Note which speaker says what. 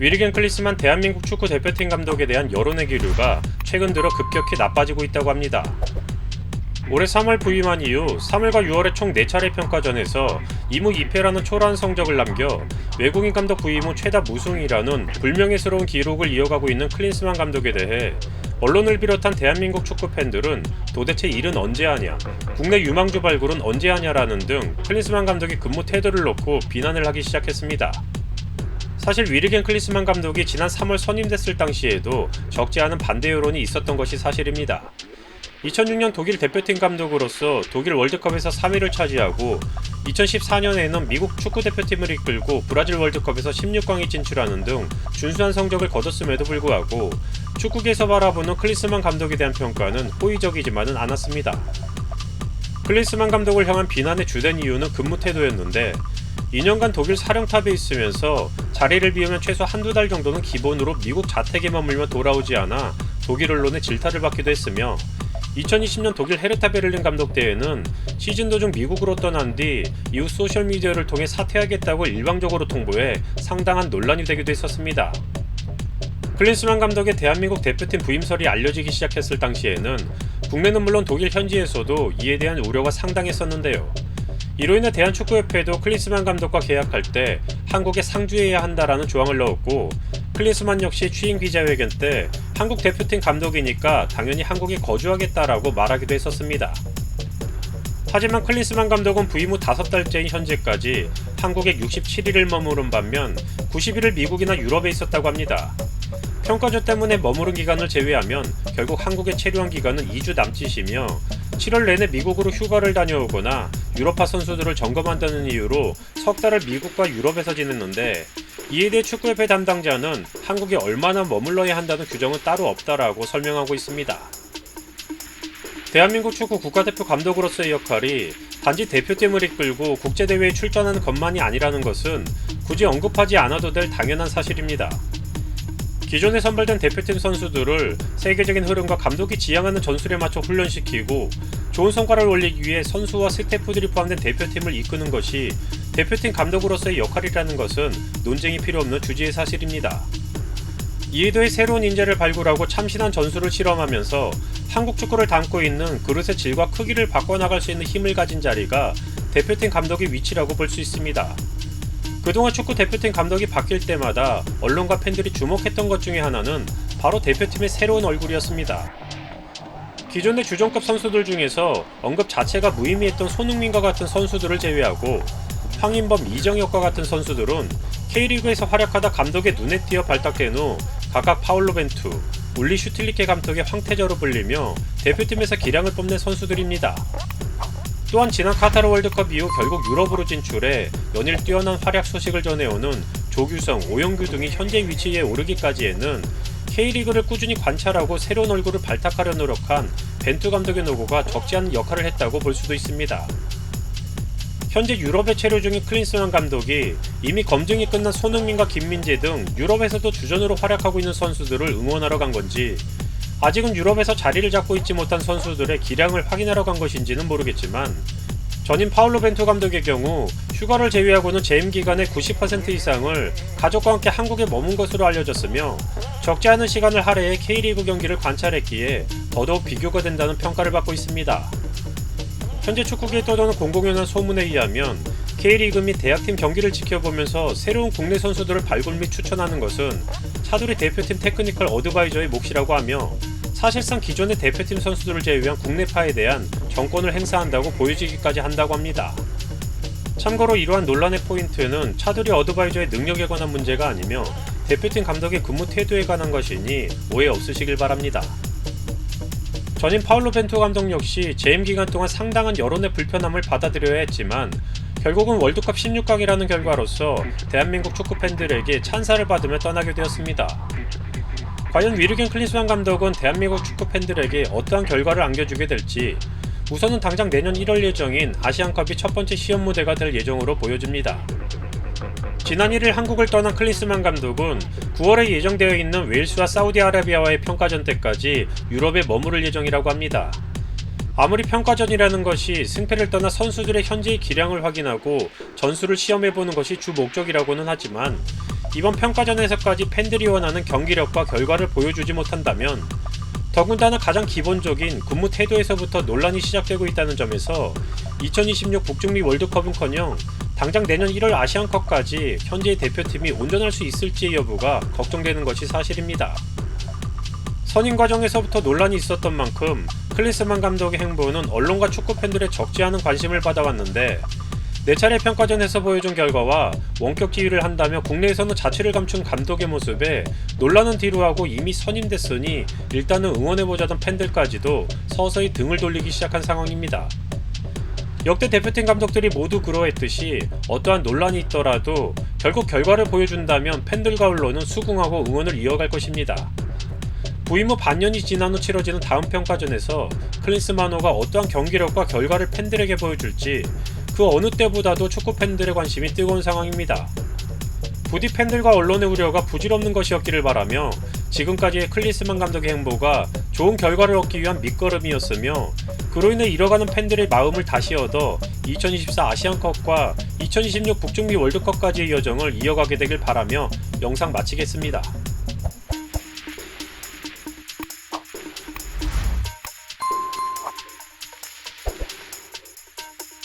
Speaker 1: 위리겐 클리스만 대한민국 축구 대표팀 감독에 대한 여론의 기류가 최근 들어 급격히 나빠지고 있다고 합니다. 올해 3월 부임한 이후 3월과 6월에 총 4차례 평가전에서 2무 2패라는 초라한 성적을 남겨 외국인 감독 부임 후 최다 무승이라는 불명예스러운 기록을 이어가고 있는 클린스만 감독에 대해 언론을 비롯한 대한민국 축구 팬들은 도대체 일은 언제 하냐, 국내 유망주 발굴은 언제 하냐라는 등 클린스만 감독의 근무 태도를 놓고 비난을 하기 시작했습니다. 사실 위르겐 클리스만 감독이 지난 3월 선임됐을 당시에도 적지 않은 반대 여론이 있었던 것이 사실입니다. 2006년 독일 대표팀 감독으로서 독일 월드컵에서 3위를 차지하고 2014년에는 미국 축구 대표팀을 이끌고 브라질 월드컵에서 16강에 진출하는 등 준수한 성적을 거뒀음에도 불구하고 축구계에서 바라보는 클리스만 감독에 대한 평가는 호의적이지만은 않았습니다. 클리스만 감독을 향한 비난의 주된 이유는 근무 태도였는데 2년간 독일 사령탑에 있으면서 자리를 비우면 최소 한두 달 정도는 기본으로 미국 자택에 머물며 돌아오지 않아 독일 언론의 질타를 받기도 했으며 2020년 독일 헤르타 베를린 감독 대회는 시즌 도중 미국으로 떠난 뒤 이후 소셜미디어를 통해 사퇴하겠다고 일방적으로 통보해 상당한 논란이 되기도 했었습니다. 클린스만 감독의 대한민국 대표팀 부임설이 알려지기 시작했을 당시에는 국내는 물론 독일 현지에서도 이에 대한 우려가 상당했었는데요. 이로 인해 대한축구협회도 클린스만 감독과 계약할 때 한국에 상주해야 한다라는 조항을 넣었고 클린스만 역시 취임 기자회견 때 한국 대표팀 감독이니까 당연히 한국에 거주하겠다라고 말하기도 했었습니다. 하지만 클린스만 감독은 부임 후 다섯 달째인 현재까지 한국에 67일을 머무른 반면 90일을 미국이나 유럽에 있었다고 합니다. 평가조 때문에 머무른 기간을 제외하면 결국 한국에 체류한 기간은 2주 남짓이며 7월 내내 미국으로 휴가를 다녀오거나 유럽파 선수들을 점검한다는 이유로 석 달을 미국과 유럽에서 지냈는데 이에 대해 축구협회 담당자는 한국에 얼마나 머물러야 한다는 규정은 따로 없다라고 설명하고 있습니다. 대한민국 축구 국가대표 감독으로서의 역할이 단지 대표팀을 이끌고 국제대회에 출전하는 것만이 아니라는 것은 굳이 언급하지 않아도 될 당연한 사실입니다. 기존에 선발된 대표팀 선수들을 세계적인 흐름과 감독이 지향하는 전술에 맞춰 훈련시키고 좋은 성과를 올리기 위해 선수와 스태프들이 포함된 대표팀을 이끄는 것이 대표팀 감독으로서의 역할이라는 것은 논쟁이 필요 없는 주지의 사실입니다. 이에 더해 새로운 인재를 발굴하고 참신한 전술을 실험하면서 한국 축구를 담고 있는 그릇의 질과 크기를 바꿔나갈 수 있는 힘을 가진 자리가 대표팀 감독의 위치라고 볼 수 있습니다. 그동안 축구 대표팀 감독이 바뀔 때마다 언론과 팬들이 주목했던 것 중에 하나는 바로 대표팀의 새로운 얼굴이었습니다. 기존의 주전급 선수들 중에서 언급 자체가 무의미했던 손흥민과 같은 선수들을 제외하고 황인범, 이정혁과 같은 선수들은 K리그에서 활약하다 감독의 눈에 띄어 발탁된 후 각각 파울로 벤투, 울리 슈틸리케 감독의 황태자로 불리며 대표팀에서 기량을 뽐낸 선수들입니다. 또한 지난 카타르 월드컵 이후 결국 유럽으로 진출해 연일 뛰어난 활약 소식을 전해오는 조규성, 오영규 등이 현재 위치에 오르기까지에는 K리그를 꾸준히 관찰하고 새로운 얼굴을 발탁하려 노력한 벤투 감독의 노고가 적지 않은 역할을 했다고 볼 수도 있습니다. 현재 유럽에 체류 중인 클린스만 감독이 이미 검증이 끝난 손흥민과 김민재 등 유럽에서도 주전으로 활약하고 있는 선수들을 응원하러 간 건지 아직은 유럽에서 자리를 잡고 있지 못한 선수들의 기량을 확인하러 간 것인지는 모르겠지만 전임 파울로 벤투 감독의 경우 휴가를 제외하고는 재임 기간의 90% 이상을 가족과 함께 한국에 머문 것으로 알려졌으며 적지 않은 시간을 할애해 K리그 경기를 관찰했기에 더더욱 비교가 된다는 평가를 받고 있습니다. 현재 축구계에 떠도는 공공연한 소문에 의하면 K리그 및 대학팀 경기를 지켜보면서 새로운 국내 선수들을 발굴 및 추천하는 것은 차두리 대표팀 테크니컬 어드바이저의 몫이라고 하며 사실상 기존의 대표팀 선수들을 제외한 국내파에 대한 정권을 행사한다고 보여지기까지 한다고 합니다. 참고로 이러한 논란의 포인트는 차두리 어드바이저의 능력에 관한 문제가 아니며 대표팀 감독의 근무 태도에 관한 것이니 오해 없으시길 바랍니다. 전임 파울로 벤투 감독 역시 재임 기간 동안 상당한 여론의 불편함을 받아들여야 했지만 결국은 월드컵 16강이라는 결과로서 대한민국 축구 팬들에게 찬사를 받으며 떠나게 되었습니다. 과연 위르겐 클린스만 감독은 대한민국 축구 팬들에게 어떠한 결과를 안겨주게 될지 우선은 당장 내년 1월 예정인 아시안컵이 첫 번째 시험 무대가 될 예정으로 보여집니다. 지난 1일 한국을 떠난 클린스만 감독은 9월에 예정되어 있는 웨일스와 사우디아라비아와의 평가전 때까지 유럽에 머무를 예정이라고 합니다. 아무리 평가전이라는 것이 승패를 떠나 선수들의 현재의 기량을 확인하고 전술을 시험해보는 것이 주 목적이라고는 하지만 이번 평가전에서까지 팬들이 원하는 경기력과 결과를 보여주지 못한다면 더군다나 가장 기본적인 근무 태도에서부터 논란이 시작되고 있다는 점에서 2026 북중미 월드컵은커녕 당장 내년 1월 아시안컵까지 현재의 대표팀이 온전할 수 있을지의 여부가 걱정되는 것이 사실입니다. 선임 과정에서부터 논란이 있었던 만큼 클리스만 감독의 행보는 언론과 축구 팬들의 적지 않은 관심을 받아왔는데 네 차례 평가전에서 보여준 결과와 원격 지휘를 한다며 국내에서는 자취를 감춘 감독의 모습에 논란은 뒤로 하고 이미 선임됐으니 일단은 응원해보자던 팬들까지도 서서히 등을 돌리기 시작한 상황입니다. 역대 대표팀 감독들이 모두 그러했듯이 어떠한 논란이 있더라도 결국 결과를 보여준다면 팬들과 언론은 수긍하고 응원을 이어갈 것입니다. 부임 후 반년이 지난 후 치러지는 다음 평가전에서 클린스마노가 어떠한 경기력과 결과를 팬들에게 보여줄지 그 어느 때보다도 축구 팬들의 관심이 뜨거운 상황입니다. 부디 팬들과 언론의 우려가 부질없는 것이었기를 바라며 지금까지의 클리스만 감독의 행보가 좋은 결과를 얻기 위한 밑거름이었으며 그로 인해 잃어가는 팬들의 마음을 다시 얻어 2024 아시안컵과 2026 북중미 월드컵까지의 여정을 이어가게 되길 바라며 영상 마치겠습니다.